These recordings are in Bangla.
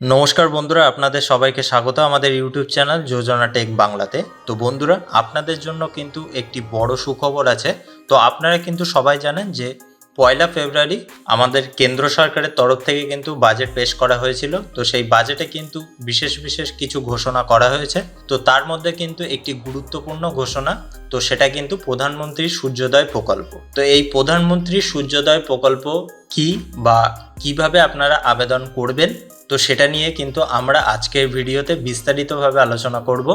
নমস্কার বন্ধুরা, আপনাদের সবাইকে স্বাগত আমাদের ইউটিউব চ্যানেল যোজনা টেক বাংলাতে। তো বন্ধুরা, আপনাদের জন্য কিন্তু একটি বড় সুখবর আছে। তো আপনারা কিন্তু সবাই জানেন যে পয়লা ফেব্রুয়ারি আমাদের কেন্দ্র সরকারের তরফ থেকে কিন্তু বাজেট পেশ করা হয়েছিল। তো সেই বাজেটে কিন্তু বিশেষ বিশেষ কিছু ঘোষণা করা হয়েছে। তো তার মধ্যে কিন্তু একটি গুরুত্বপূর্ণ ঘোষণা, তো সেটা কিন্তু প্রধানমন্ত্রী সূর্যোদয় প্রকল্প। তো এই প্রধানমন্ত্রী সূর্যোদয় প্রকল্প কি বা কীভাবে আপনারা আবেদন করবেন, তো সেটা নিয়ে কিন্তু আমরা আজকের ভিডিওতে বিস্তারিতভাবে আলোচনা করব।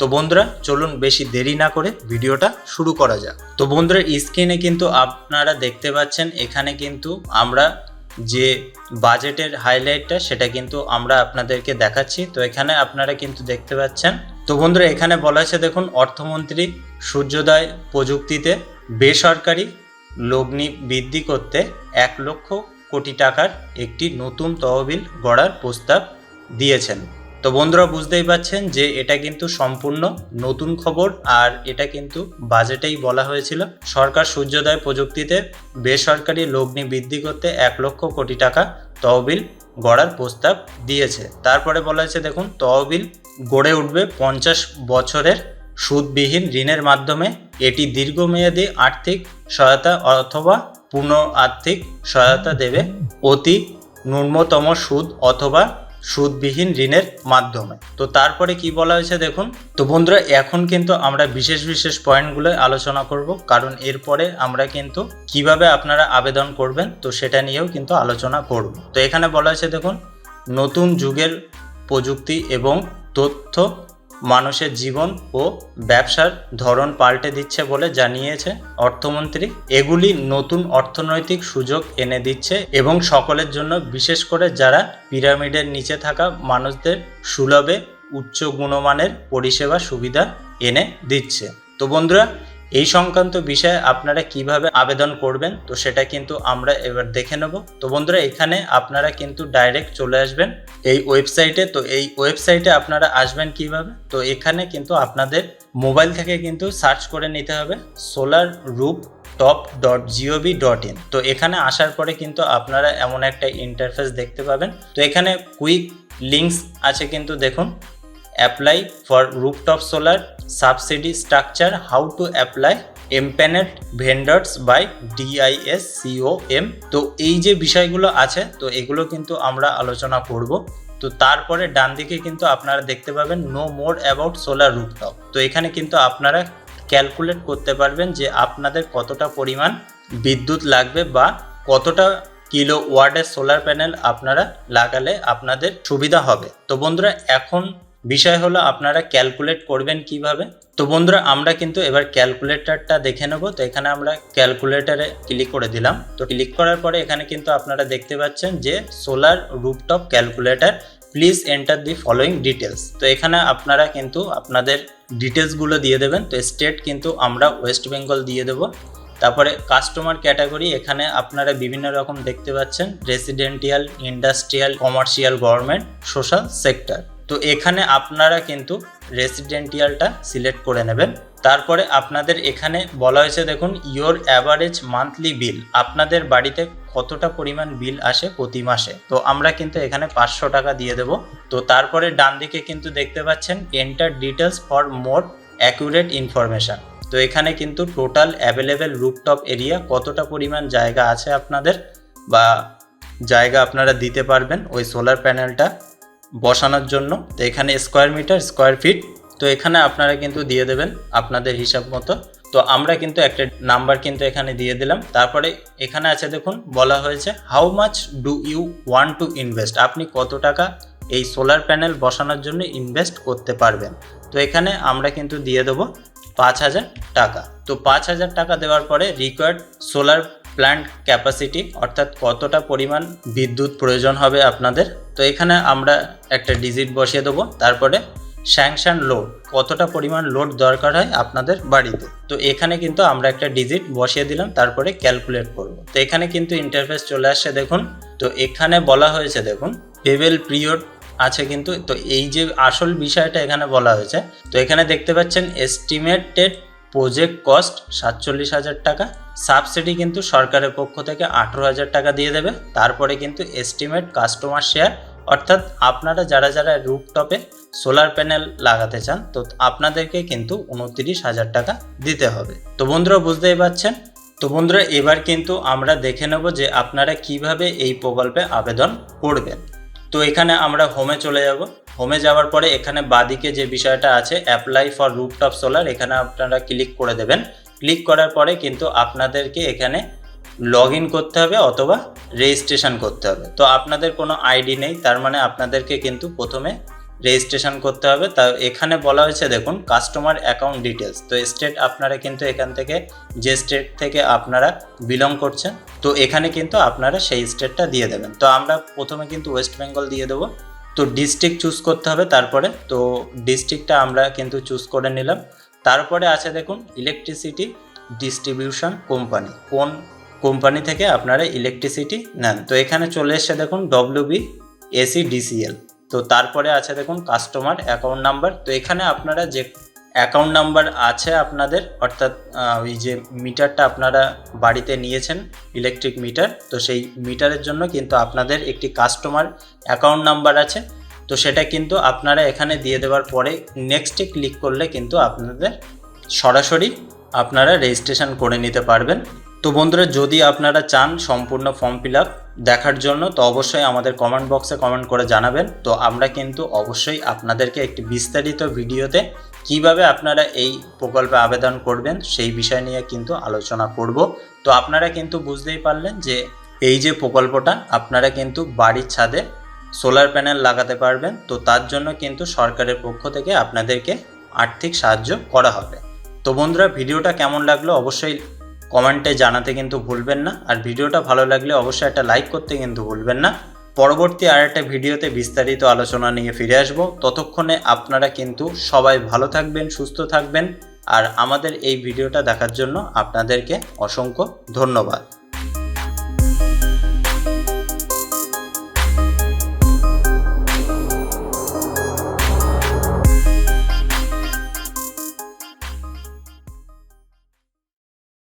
তো বন্ধুরা, চলুন বেশি দেরি না করে ভিডিওটা শুরু করা যাক। তো বন্ধুরা স্ক্রিনে কিন্তু আপনারা দেখতে পাচ্ছেন, এখানে কিন্তু আমরা যে বাজেটের হাইলাইটটা সেটা কিন্তু আমরা আপনাদেরকে দেখাচ্ছি। তো এখানে আপনারা কিন্তু দেখতে পাচ্ছেন, তো বন্ধুরা, এখানে বলা আছে, দেখুন, অর্থমন্ত্রী সূর্যোদয় প্রযুক্তিতে বেসরকারি লগ্নি বৃদ্ধি করতে এক লক্ষ কোটি টাকার একটি নতুন তহবিল গড়ার প্রস্তাব দিয়েছেন। তো বন্ধুরা বুঝতেই পাচ্ছেন যে এটা কিন্তু সম্পূর্ণ নতুন খবর আর এটা কিন্তু বাজেটেই বলা হয়েছিল। সরকার সূর্যোদয় প্রযুক্তিতে বেসরকারি লগ্নি বৃদ্ধি করতে এক লক্ষ কোটি টাকা তহবিল গড়ার প্রস্তাব দিয়েছে। তারপরে বলা হয়েছে, দেখুন, তহবিল গড়ে উঠবে পঞ্চাশ বছরের সুদবিহীন ঋণের মাধ্যমে। এটি দীর্ঘমেয়াদী আর্থিক সহায়তা অথবা পূর্ণ আর্থিক সহায়তা দেবে। অতি ন্যূনতম সুদ অথবা সুদবিহীন ঋণের মাধ্যমে। তো তারপরে কি বলা হয়েছে দেখুন? তো বন্ধুরা, এখন কিন্তু আমরা বিশেষ বিশেষ পয়েন্টগুলো আলোচনা করব, কারণ এরপরে আমরা কিন্তু কীভাবে আপনারা আবেদন করবেন, তো সেটা নিয়েও কিন্তু আলোচনা করব। তো এখানে বলা হয়েছে দেখুন, নতুন যুগের প্রযুক্তি এবং তথ্য মানুষের জীবন ও ব্যবসার ধরন পাল্টে দিচ্ছে বলে জানিয়েছে অর্থমন্ত্রী। এগুলি নতুন অর্থনৈতিক সুযোগ এনে দিচ্ছে এবং সকলের জন্য, বিশেষ করে যারা পিরামিডের নিচে থাকা মানুষদের সুলভে উচ্চ গুণমানের পরিষেবা সুবিধা এনে দিচ্ছে। তো বন্ধুরা এই সংক্রান্ত বিষয়ে আপনারা কীভাবে আবেদন করবেন, তো সেটা কিন্তু আমরা এবার দেখে নেব। তো বন্ধুরা, এখানে আপনারা কিন্তু ডাইরেক্ট চলে আসবেন এই ওয়েবসাইটে তো এই ওয়েবসাইটে আপনারা আসবেন কীভাবে? তো এখানে কিন্তু আপনাদের মোবাইল থেকে কিন্তু সার্চ করে নিতে হবে solar roof top dot G O V dot in তো এখানে আসার পরে কিন্তু আপনারা এমন একটা ইন্টারফেস দেখতে পাবেন। তো এখানে কুইক লিঙ্কস আছে কিন্তু দেখুন। Apply for rooftop solar subsidy structure how to apply empanelled vendors by D I S C O M তো এই যে বিষয়গুলো আছে, তো এগুলো কিন্তু আমরা আলোচনা করব। তো তারপরে ডান দিকে কিন্তু আপনারা দেখতে পাবেন know more about solar rooftop তো এখানে কিন্তু আপনারা ক্যালকুলেট করতে পারবেন যে আপনাদের কতটা পরিমাণ বিদ্যুৎ লাগবে বা কতটা কিলো ওয়ার্ডের সোলার প্যানেল আপনারা লাগালে আপনাদের সুবিধা হবে। তো বন্ধুরা, এখন বিষয় হলো আপনারা ক্যালকুলেট করবেন কীভাবে? তো বন্ধুরা, আমরা কিন্তু এবার ক্যালকুলেটরটা দেখে নেব। তো এখানে আমরা ক্যালকুলেটরে ক্লিক করে দিলাম। তো ক্লিক করার পরে এখানে কিন্তু আপনারা দেখতে পাচ্ছেন যে solar rooftop calculator please enter the following details তো এখানে আপনারা কিন্তু আপনাদের ডিটেলসগুলো দিয়ে দেবেন। তো স্টেট কিন্তু আমরা ওয়েস্ট বেঙ্গল দিয়ে দেবো। তারপরে কাস্টমার ক্যাটাগরি এখানে আপনারা বিভিন্ন রকম দেখতে পাচ্ছেন। Residential industrial commercial government social sector তো এখানে আপনারা কিন্তু রেসিডেন্টিয়ালটা সিলেক্ট করে নেবেন। তারপরে আপনাদের এখানে বলা হয়েছে, দেখুন ইয়োর অ্যাভারেজ মান্থলি বিল আপনাদের বাড়িতে কতটা পরিমাণ বিল আসে প্রতি মাসে? তো আমরা কিন্তু এখানে পাঁচশো টাকা দিয়ে দেব। তো তারপরে ডান দিকে কিন্তু দেখতে পাচ্ছেন enter details for more accurate information তো এখানে কিন্তু টোটাল অ্যাভেলেবেল রুপটপ এরিয়া কতটা পরিমাণ জায়গা আছে আপনাদের বা জায়গা আপনারা দিতে পারবেন ওই সোলার প্যানেলটা বসানোর জন্য। তো এখানে স্কোয়ার মিটার স্কোয়ার ফিট তো এখানে আপনারা কিন্তু দিয়ে দেবেন আপনাদের হিসাব মতো। তো আমরা কিন্তু একটা নাম্বার কিন্তু এখানে দিয়ে দিলাম। তারপরে এখানে আছে দেখুন, বলা হয়েছে how much do you want to invest আপনি কত টাকা এই সোলার প্যানেল বসানোর জন্য ইনভেস্ট করতে পারবেন। তো এখানে আমরা কিন্তু দিয়ে দেবো পাঁচ হাজার টাকা। তো পাঁচ হাজার টাকা দেওয়ার পরে রিকোয়ার্ড সোলার প্ল্যান্ট ক্যাপাসিটি অর্থাৎ কতটা পরিমাণ বিদ্যুৎ প্রয়োজন হবে আপনাদের। তো এখানে আমরা একটা ডিজিট বসিয়ে দেবো, তারপরে স্যাংশন লোড কতটা পরিমাণ লোড দরকার হয় আপনাদের বাড়িতে। তো এখানে কিন্তু আমরা একটা ডিজিট বসিয়ে দিলাম, তারপরে ক্যালকুলেট করব। তো এখানে কিন্তু ইন্টারফেস চলে আসছে, দেখুন। তো এখানে বলা হয়েছে, দেখুন পেবেল পিরিয়ড আছে কিন্তু, তো এই যে আসল বিষয়টা এখানে বলা হয়েছে, তো এখানে দেখতে পাচ্ছেন এস্টিমেটেড প্রজেক্ট কস্ট সাতচল্লিশ হাজার টাকা সাবসিডি কিন্তু সরকারের পক্ষ থেকে আঠেরো হাজার টাকা দিয়ে দেবে। তারপরে কিন্তু এস্টিমেট কাস্টমার শেয়ার অর্থাৎ আপনারা যারা যারা রুপটপে সোলার প্যানেল লাগাতে চান, তো আপনাদেরকে কিন্তু উনত্রিশ হাজার টাকা দিতে হবে। তো বন্ধুরা, বুঝতেই পারছেন? তো বন্ধুরা, এবার কিন্তু আমরা দেখে নেব যে আপনারা কীভাবে এই প্রকল্পে আবেদন করবেন। তো এখানে আমরা হোমে চলে যাব। হোমে যাওয়ার পরে এখানে বাদিকে যে বিষয়টা আছে অ্যাপ্লাই ফর রুফটপ সোলার এখানে আপনারা ক্লিক করে দেবেন। ক্লিক করার পরে কিন্তু আপনাদেরকে এখানে লগ ইন করতে হবে অথবা রেজিস্ট্রেশন করতে হবে। তো আপনাদের কোনো আইডি নেই, তার মানে আপনাদেরকে কিন্তু প্রথমে রেজিস্ট্রেশন করতে হবে। তা এখানে বলা হয়েছে, দেখুন কাস্টমার অ্যাকাউন্ট ডিটেলস তো স্টেট আপনারা কিন্তু এখান থেকে, যে স্টেট থেকে আপনারা বিলং করছেন, তো এখানে কিন্তু আপনারা সেই স্টেটটা দিয়ে দেবেন। তো আমরা প্রথমে কিন্তু ওয়েস্ট বেঙ্গল দিয়ে দেবো। তো ডিস্ট্রিক্ট চুজ করতে হবে তারপরে। তো ডিস্ট্রিক্টটা আমরা কিন্তু চুজ করে নিলাম। তারপরে আছে দেখুন ইলেকট্রিসিটি ডিস্ট্রিবিউশন কোম্পানি কোন কোম্পানি থেকে আপনারা ইলেকট্রিসিটি নেন? তো এখানে চলে এসছে দেখুন ডব্লিউবি এসি ডিসিএল তো তারপরে আছে দেখুন কাস্টমার অ্যাকাউন্ট নাম্বার তো এখানে আপনারা যে অ্যাকাউন্ট নাম্বার আছে আপনাদের, অর্থাৎ ওই যে মিটারটা আপনারা বাড়িতে নিয়েছেন ইলেকট্রিক মিটার তো সেই মিটারের জন্য কিন্তু আপনাদের একটি কাস্টমার অ্যাকাউন্ট নাম্বার আছে। তো সেটা কিন্তু আপনারা এখানে দিয়ে দেওয়ার পরে নেক্সটে ক্লিক করলে কিন্তু আপনাদের সরাসরি আপনারা রেজিস্ট্রেশন করে নিতে পারবেন। তো বন্ধুরা, যদি আপনারা চান সম্পূর্ণ ফর্ম ফিল আপ দেখার জন্য, তো অবশ্যই আমাদের কমেন্ট বক্সে কমেন্ট করে জানাবেন। তো আমরা কিন্তু অবশ্যই আপনাদেরকে একটি বিস্তারিত ভিডিওতে কীভাবে আপনারা এই প্রকল্পে আবেদন করবেন সেই বিষয় নিয়ে কিন্তু আলোচনা করব। তো আপনারা কিন্তু বুঝতেই পারলেন যে এই যে প্রকল্পটা, আপনারা কিন্তু বাড়ির ছাদে সোলার প্যানেল লাগাতে পারবেন। তো তার জন্য কিন্তু সরকারের পক্ষ থেকে আপনাদেরকে আর্থিক সাহায্য করা হবে। তো বন্ধুরা, ভিডিওটা কেমন লাগল অবশ্যই কমেন্টে জানাতে কিন্তু ভুলবেন না। আর ভিডিওটা ভালো লাগলে অবশ্যই একটা লাইক করতে কিন্তু ভুলবেন না। পরবর্তী আর একটা ভিডিওতে বিস্তারিত আলোচনা নিয়ে ফিরে আসব। ততক্ষণে আপনারা কিন্তু সবাই ভালো থাকবেন, সুস্থ থাকবেন। আর আমাদের এই ভিডিওটা দেখার জন্য আপনাদেরকে অসংখ্য ধন্যবাদ।